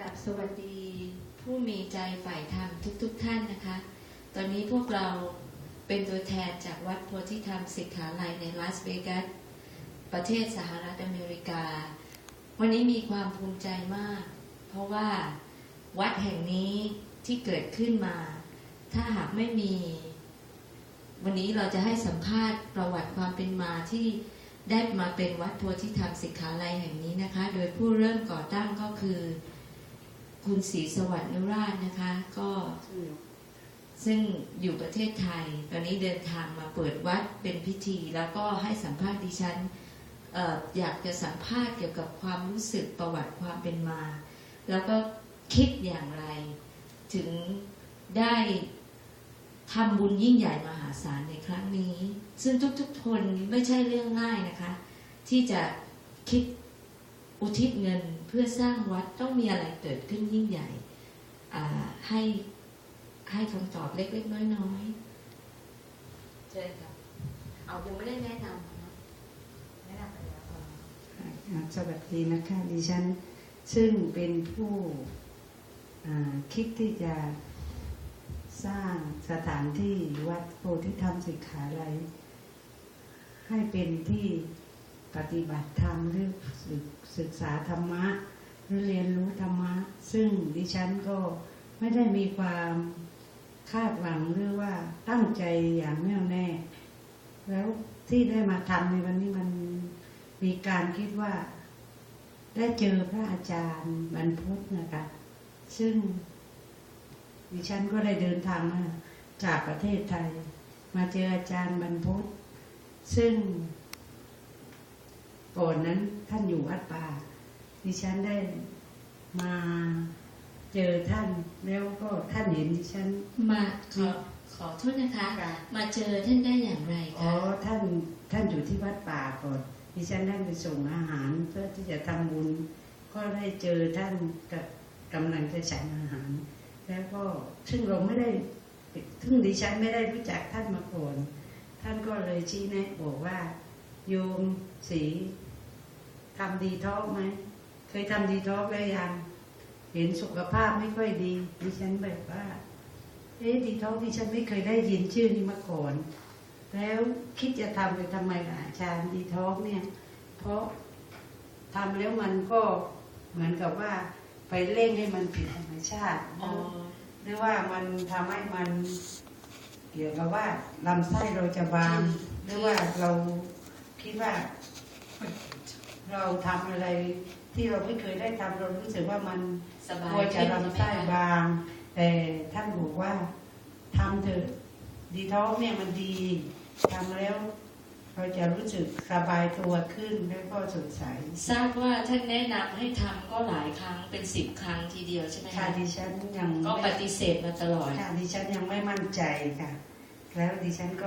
กราบสวัสดีผู้มีใจฝ่ายธรรมทุกๆทท่านนะคะ ตอนนี้พวกเราเป็นตัวแทนจากวัดโพธิธรรมสิกขาลัยในลาสเวกัส ประเทศสหรัฐอเมริกา วันนี้มีความภูมิใจมาก เพราะว่าวัดแห่งนี้ที่เกิดขึ้นมา ถ้าหากไม่มี วันนี้เราจะให้สัมภาษณ์ประวัติความเป็นมาที่ได้มาเป็นวัดโพธิธรรมสิกขาลัยแห่งนี้นะคะ โดยผู้เริ่มก่อตั้งก็คือ คุณศรีสวัสดิ์นุราชนะคะ ก็ซึ่งอยู่ประเทศไทย ตอนนี้เดินทางมาเปิดวัดเป็นพิธี แล้วก็ให้สัมภาษณ์ดิฉันอออยากจะสัมภาษณ์เกี่ยวกับความรู้สึกประวัติความเป็นมา แล้วก็คิดอย่างไร ถึงได้ทำบุญยิ่งใหญ่มหาศาลในครั้งนี้ ซึ่งทุกๆคนไม่ใช่เรื่องง่ายนะคะ ที่จะคิด อุทิศเงินเพื่อสร้างวัดต้องมีอะไรเกิดขึ้นยิ่งใหญ่อ่าให้ให้คำตอบเล็กๆน้อยๆเชิญครับเอายังไม่ได้แนะนำนะแนะนำไปแล้วอ่าอ่าสวัสดีนะคะดิฉัน ซึ่งเป็นผู้อ่าคิดที่จะสร้างสถานที่วัดโพธิธรรมสิกขาลัยให้เป็นที่ ปฏิบัติธรรมหรือศึกศึกษาธรรมะหรือเรียนรู้ธรรมะ ซึ่งดิฉันก็ไม่ได้มีความคาดหวังหรือว่าตั้งใจอย่างแน่วแน่ แล้วที่ได้มาทำในวันนี้มันมีการคิดว่า ได้เจอพระอาจารย์บรรพุทธนะคะซึ่งดิฉันก็ได้เดินทางมาจากประเทศไทย มาเจออาจารย์บรรพุทธซึ่ง ก่อนนั้นท่านอยู่วัดป่าดิฉันได้มาเจอท่านแล้วก็ท่านเห็นดิฉันมาขอขอโทษนะคะ มาเจอท่านได้อย่างไรอ๋อคะท่านท่านอยู่ที่วัดป่าก่อนดิฉันได้ไปส่งอาหารเพื่อที่จะทำบุญ ก็ได้เจอท่านกับกำลังจะฉันอาหาร แล้วก็ซึ่งเราไม่ได้ซึ่งดิฉันไม่ได้รู้จักท่านมาก่อน ท่านก็เลยชี้แนะบอกว่าโยมสี ทำดีท้อกไหม เคยทำดีท้อกแล้วยัง เห็นสุขภาพไม่ค่อยดี ดิฉันแบบว่า เอ๊ะดีท้อกดิฉันไม่เคยได้ยินชื่อนี้มาก่อน แล้วคิดจะทำไปทำไมล่ะอาจารย์ดีท้อกเนี่ย เพราะทำแล้วมันก็เหมือนกับว่าไปเร่งให้มันผิดธรรมชาติอ๋อหรือว่ามันทำให้มันเกี่ยวกับว่าลำไส้เราจะบางหรือว่าเราคิดว่า เราทำอะไรที่เราไม่เคยได้ทำเรารู้สึกว่ามันสบากลัวยจะขึ้นลำใช่ไส้ไหมคะบาง แต่ท่านบอกว่าทำเถอะดีท้องเนี่ยมันดีทำแล้วเราจะรู้สึกสบายตัวขึ้นแล้วก็สดใสทราบว่าท่านแนะนำให้ทำก็หลายครั้งเป็นสิบครั้งทีเดียวใช่ไหมค่ะคะดิฉันยังก็ปไม่ฏิเสธมาตลอดค่ะดิฉันยังไม่มั่นใจค่ะ แล้วดิฉันก็